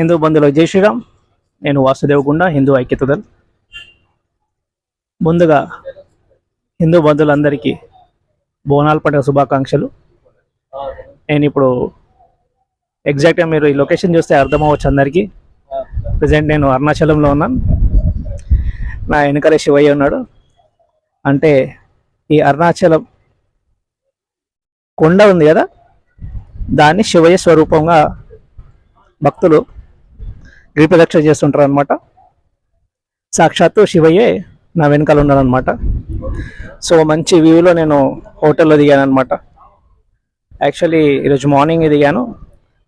హిందూ బంధువులకు జై శ్రీరామ్. నేను వాసుదేవగుండ హిందూ ఐక్యత దళ్ ముందుగా హిందూ బంధువులందరికీ బోనాల పండుగ శుభాకాంక్షలు. నేను ఇప్పుడు ఎగ్జాక్ట్గా మీరు ఈ లొకేషన్ చూస్తే అర్థమవచ్చు అందరికీ. ప్రజెంట్ నేను అరుణాచలంలో ఉన్నాను. నా వెనకరే శివయ్య ఉన్నాడు. అంటే ఈ అరుణాచలం కొండ ఉంది కదా? దాన్ని శివయ్య స్వరూపంగా భక్తులు గిరి చేస్తుంటారు అనమాట సాక్షాత్తు శివయ్యే నా వెనకాల ఉన్నాడు అనమాట సో మంచి వ్యూలో నేను హోటల్లో దిగాను అనమాట యాక్చువల్లీ ఈరోజు మార్నింగ్ దిగాను.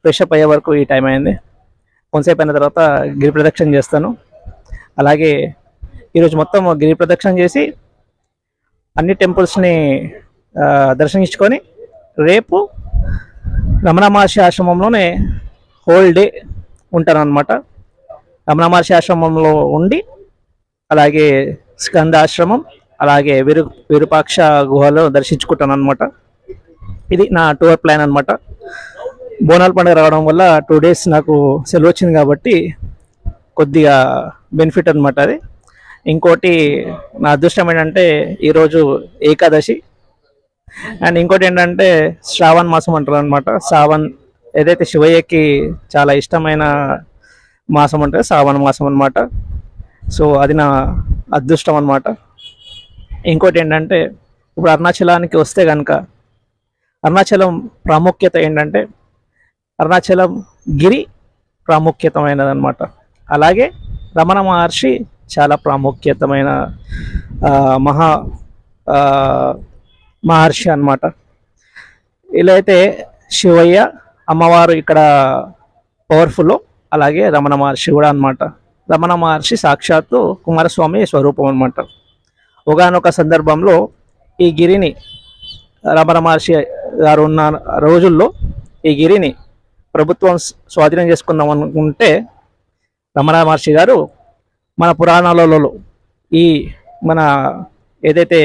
ఫ్రెష్ అప్ అయ్యే వరకు ఈ టైం అయింది. కొంతసేపు అయిన తర్వాత గిరి ప్రదక్షిణ చేస్తాను. అలాగే ఈరోజు మొత్తం గిరి ప్రదక్షిణ చేసి అన్ని టెంపుల్స్ని దర్శించుకొని రేపు రమణ మహర్షి ఆశ్రమంలోనే హోల్ డే ఉంటాను అనమాట రమణమహర్షి ఆశ్రమంలో ఉండి అలాగే స్కంద ఆశ్రమం అలాగే విరు విరూపాక్ష గుహలో దర్శించుకుంటాను అనమాట ఇది నా టూర్ ప్లాన్ అనమాట బోనాల పండుగ రావడం వల్ల టూ డేస్ నాకు సెలవు వచ్చింది కాబట్టి కొద్దిగా బెనిఫిట్ అనమాట అది. ఇంకోటి నా అదృష్టం ఏంటంటే ఈరోజు ఏకాదశి. అండ్ ఇంకోటి ఏంటంటే శ్రావణ్ మాసం అంటారు అనమాట శ్రావణ్ ఏదైతే శివయ్యకి చాలా ఇష్టమైన మాసం అంటే శ్రావణ మాసం అనమాట సో అది నా అదృష్టం అనమాట ఇంకోటి ఏంటంటే ఇప్పుడు అరుణాచలానికి వస్తే కనుక అరుణాచలం ప్రాముఖ్యత ఏంటంటే అరుణాచలం గిరి ప్రాముఖ్యతమైనదనమాట అలాగే రమణ మహర్షి చాలా ప్రాముఖ్యతమైన మహా మహర్షి అనమాట ఇలా అయితే శివయ్య అమ్మవారు ఇక్కడ పవర్ఫుల్లో అలాగే రమణ మహర్షి కూడా అన్నమాట. రమణ మహర్షి సాక్షాత్తు కుమారస్వామి స్వరూపం అనమాట ఒకనొక సందర్భంలో ఈ గిరిని రమణ మహర్షి గారు ఉన్న రోజుల్లో ఈ గిరిని ప్రభుత్వం స్వాధీనం చేసుకుందాం అనుకుంటే రమణ మహర్షి గారు మన పురాణాలలో ఈ మన ఏదైతే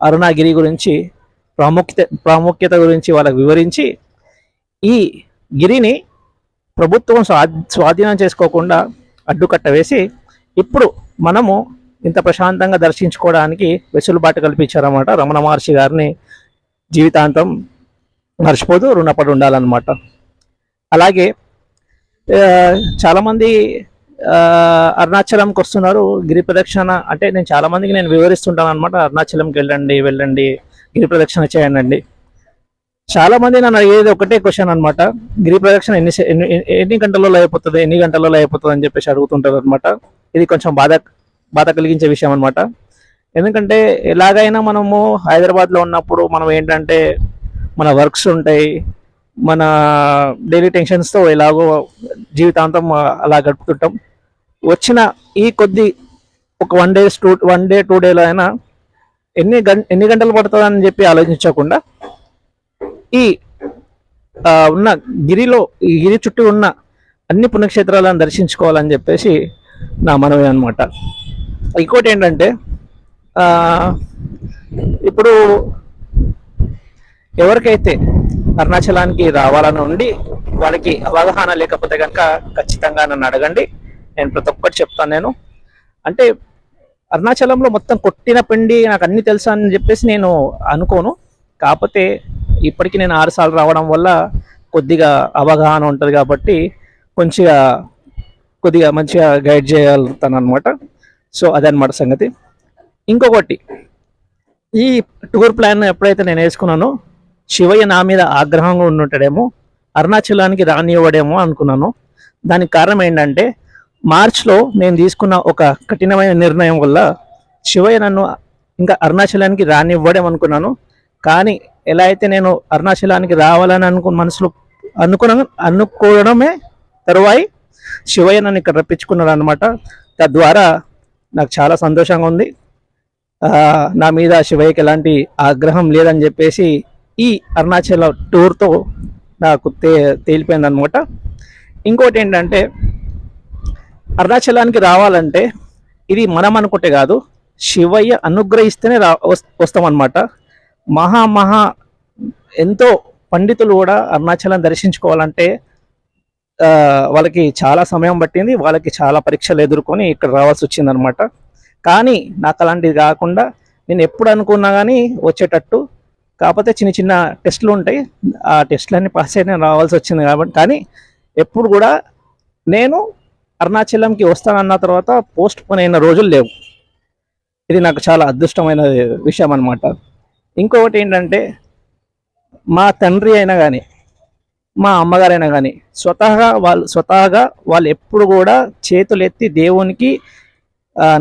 అరుణాగిరి గురించి ప్రాముఖ్యత ప్రాముఖ్యత గురించి వాళ్ళకి వివరించి ఈ గిరిని ప్రభుత్వం స్వా స్వాధీనం చేసుకోకుండా అడ్డుకట్ట వేసి ఇప్పుడు మనము ఇంత ప్రశాంతంగా దర్శించుకోవడానికి వెసులుబాటు కల్పించారన్నమాట. రమణ మహర్షి గారిని జీవితాంతం మర్చిపోతూ రుణపడి ఉండాలన్నమాట. అలాగే చాలామంది అరుణాచలంకి వస్తున్నారు. గిరి ప్రదక్షిణ అంటే నేను చాలామందికి నేను వివరిస్తుంటాను అనమాట అరుణాచలంకి వెళ్ళండి వెళ్ళండి గిరి ప్రదక్షిణ చేయండి. చాలా మంది నన్ను అడిగేది ఒకటే క్వశ్చన్ అనమాట గిరి ప్రదక్షిణ ఎన్ని ఎన్ని ఎన్ని గంటలలో అయిపోతుంది? ఎన్ని గంటలలో అయిపోతుంది అని చెప్పేసి అడుగుతుంటారు అనమాట ఇది కొంచెం బాధ బాధ కలిగించే విషయం అనమాట ఎందుకంటే ఎలాగైనా మనము హైదరాబాద్లో ఉన్నప్పుడు మనం ఏంటంటే మన వర్క్స్ ఉంటాయి మన డైలీ టెన్షన్స్తో ఎలాగో జీవితాంతం అలా గడుపుతుంటాం. వచ్చిన ఈ కొద్ది ఒక one days two one day two డేలో అయినా ఎన్ని గం ఎన్ని గంటలు పడుతుందని చెప్పి ఆలోచించకుండా ఈ ఉన్న గిరిలో ఈ గిరి చుట్టూ ఉన్న అన్ని పుణ్యక్షేత్రాలను దర్శించుకోవాలని చెప్పేసి నా మనవి అనమాట ఇంకోటి ఏంటంటే ఇప్పుడు ఎవరికైతే అరుణాచలానికి రావాలని ఉండి వాళ్ళకి అవగాహన లేకపోతే కనుక ఖచ్చితంగా నన్ను అడగండి. నేను ప్రతి ఒక్కటి చెప్తాను నేను. అంటే అరుణాచలంలో మొత్తం కొట్టిన పిండి నాకు అన్ని తెలుసా అని చెప్పేసి నేను అనుకోను. కాకపోతే ఇప్పటికీ నేను ఆరు సార్లు రావడం వల్ల కొద్దిగా అవగాహన ఉంటుంది కాబట్టి కొంచెంగా కొద్దిగా మంచిగా గైడ్ చేయగలుగుతాను అనమాట సో అదనమాట సంగతి. ఇంకొకటి ఈ టూర్ ప్లాన్ ఎప్పుడైతే నేను వేసుకున్నానో శివయ్య నా మీద ఆగ్రహంగా ఉండుంటాడేమో అరుణాచలానికి రానివ్వడేమో అనుకున్నాను. దానికి కారణం ఏంటంటే మార్చ్లో నేను తీసుకున్న ఒక కఠినమైన నిర్ణయం వల్ల శివయ్య నన్ను ఇంకా అరుణాచలానికి రానివ్వడం అనుకున్నాను కానీ ఎలా అయితే నేను అరుణాచలానికి రావాలని అనుకున్న మనసులో అనుకున్న అనుకోవడమే తరువాయి శివయ్య నన్ను ఇక్కడ రప్పించుకున్నాడు అనమాట తద్వారా నాకు చాలా సంతోషంగా ఉంది. నా మీద శివయ్యకి ఎలాంటి ఆగ్రహం లేదని చెప్పేసి ఈ అరుణాచల టూర్తో నాకు తే తేలిపోయింది అనమాట ఇంకోటి ఏంటంటే అరుణాచలానికి రావాలంటే ఇది మనం అనుకుంటే కాదు శివయ్య అనుగ్రహిస్తేనే రా వస్తామన్నమాట. మహా మహా ఎంతో పండితులు కూడా అరుణాచలం దర్శించుకోవాలంటే వాళ్ళకి చాలా సమయం పట్టింది వాళ్ళకి చాలా పరీక్షలు ఎదుర్కొని ఇక్కడ రావాల్సి వచ్చిందనమాట. కానీ నాకు అలాంటిది కాకుండా నేను ఎప్పుడు అనుకున్నా కానీ వచ్చేటట్టు కాకపోతే చిన్న చిన్న టెస్టులు ఉంటాయి ఆ టెస్టులన్నీ పాస్ అయినా రావాల్సి వచ్చింది కాబట్టి కానీ ఎప్పుడు కూడా నేను అరుణాచలంకి వస్తానన్న తర్వాత పోస్ట్ పోన్ అయిన రోజులు లేవు. ఇది నాకు చాలా అదృష్టమైన విషయం అనమాట ఇంకొకటి ఏంటంటే మా తండ్రి అయినా కానీ మా అమ్మగారైనా కానీ స్వతహగా వాళ్ళు స్వతహాగా వాళ్ళు ఎప్పుడు కూడా చేతులు ఎత్తి దేవునికి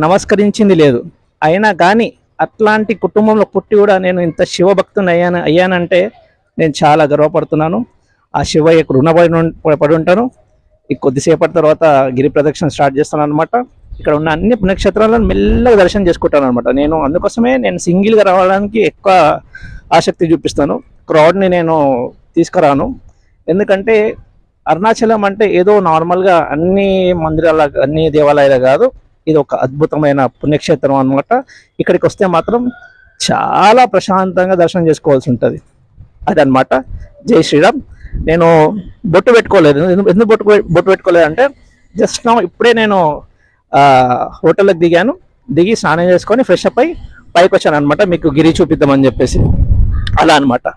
నమస్కరించింది లేదు. అయినా కానీ అట్లాంటి కుటుంబంలో పుట్టి కూడా నేను ఇంత శివభక్తుని అయ్యాను అయ్యానంటే నేను చాలా గర్వపడుతున్నాను. ఆ శివయ్యకు రుణపడి పడి ఉంటాను. ఈ కొద్దిసేపటి తర్వాత గిరి ప్రదక్షిణ స్టార్ట్ చేస్తాను అనమాట ఇక్కడ ఉన్న అన్ని పుణ్యక్షేత్రాలను మెల్లగా దర్శనం చేసుకుంటాను అనమాట నేను అందుకోసమే నేను సింగిల్గా రావడానికి ఎక్కువ ఆసక్తి చూపిస్తాను. క్రౌడ్ని నేను తీసుకురాను. ఎందుకంటే అరుణాచలం అంటే ఏదో నార్మల్గా అన్ని మందిరాల అన్ని దేవాలయాలు కాదు ఇది ఒక అద్భుతమైన పుణ్యక్షేత్రం అనమాట ఇక్కడికి వస్తే మాత్రం చాలా ప్రశాంతంగా దర్శనం చేసుకోవాల్సి ఉంటుంది. అదనమాట జై శ్రీరామ్. నేను బొట్టు పెట్టుకోలేదు. ఎందుకు బొట్టు పె- బొట్టు పెట్టుకోలేదు అంటే జస్ట్ నా ఇప్పుడే నేను హోటల్లోకి దిగాను. దిగి స్నానం చేసుకొని ఫ్రెష్ అప్ అయి పైకి వచ్చాను అనమాట మీకు గిరి చూపిద్దామని చెప్పేసి. అలా అనమాట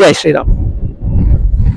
జై శ్రీరామ్.